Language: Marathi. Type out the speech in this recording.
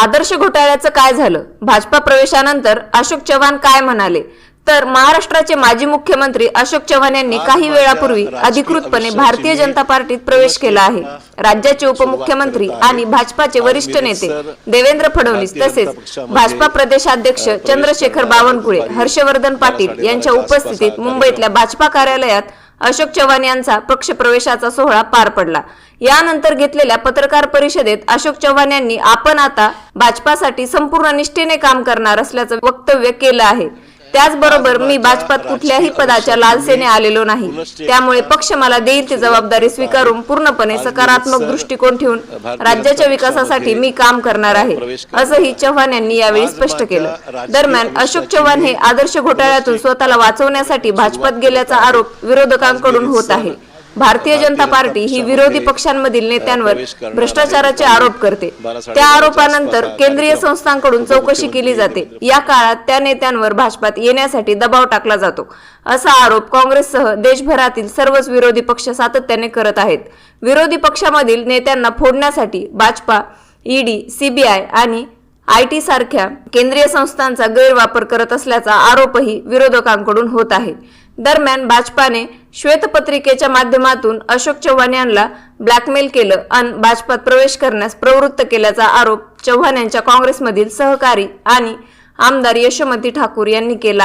आदर्श घोटाळ्याचं काय झालं? भाजपा प्रवेशानंतर अशोक चव्हाण काय म्हणाले? तर महाराष्ट्राचे माजी मुख्यमंत्री अशोक चव्हाण यांनी काही वेळापूर्वी अधिकृतपणे भारतीय जनता पार्टीत प्रवेश केला आहे. राज्याचे उपमुख्यमंत्री आणि भाजपाचे वरिष्ठ नेते देवेंद्र फडणवीस तसेच भाजपा प्रदेशाध्यक्ष चंद्रशेखर बावनकुळे हर्षवर्धन पाटील यांच्या उपस्थितीत मुंबईतल्या भाजपा कार्यालयात अशोक चव्हाण यांचा पक्षप्रवेशाचा सोहळा पार पडला. यानंतर घेतलेल्या पत्रकार परिषदेत अशोक चव्हाण यांनी आपण आता भाजपासाठी संपूर्ण निष्ठेने काम करणार असल्याचं वक्तव्य केलं आहे. त्याचबरोबर मी भाजपात कुठल्याही पदाच्या लालसेने आलेलो नाही. त्यामुळे पक्ष मला देईल ती जबाबदारी स्वीकारून पूर्णपणे सकारात्मक दृष्टिकोन ठेवून राज्याच्या विकासासाठी मी काम करणार आहे. असंही चव्हाण यांनी यावेळी स्पष्ट केलं. दरम्यान अशोक चव्हाण हे आदर्श घोटाळ्यातून स्वतःला वाचवण्यासाठी भाजपात गेल्याचा आरोप विरोधकांकडून होत आहे. भारतीय जनता पार्टी ही विरोधी पक्षांमधील नेत्यांवर भ्रष्टाचाराचे आरोप करते. त्या आरोपानंतर केंद्रीय संस्थांकडून चौकशी केली जाते. या काळात त्या नेत्यांवर भाजपात येण्यासाठी दबाव टाकला जातो. असा आरोप काँग्रेससह देशभरातील सर्वच विरोधी पक्ष सातत्याने करत आहेत. विरोधी पक्षामधील नेत्यांना फोडण्यासाठी भाजपा ईडी सीबीआय आणि आय टी सारख्या केंद्रीय संस्थांचा गैरवापर करत असल्याचा आरोपही विरोधकांकडून होत आहे. दरम्यान भाजपाने श्वेतपत्रिकेच्या माध्यमातून अशोक चव्हाण यांना ब्लॅकमेल केलं आणि भाजपात प्रवेश करण्यास प्रवृत्त केल्याचा आरोप चव्हाण यांच्या काँग्रेसमधील सहकारी आणि आमदार यशोमती ठाकूर यांनी केला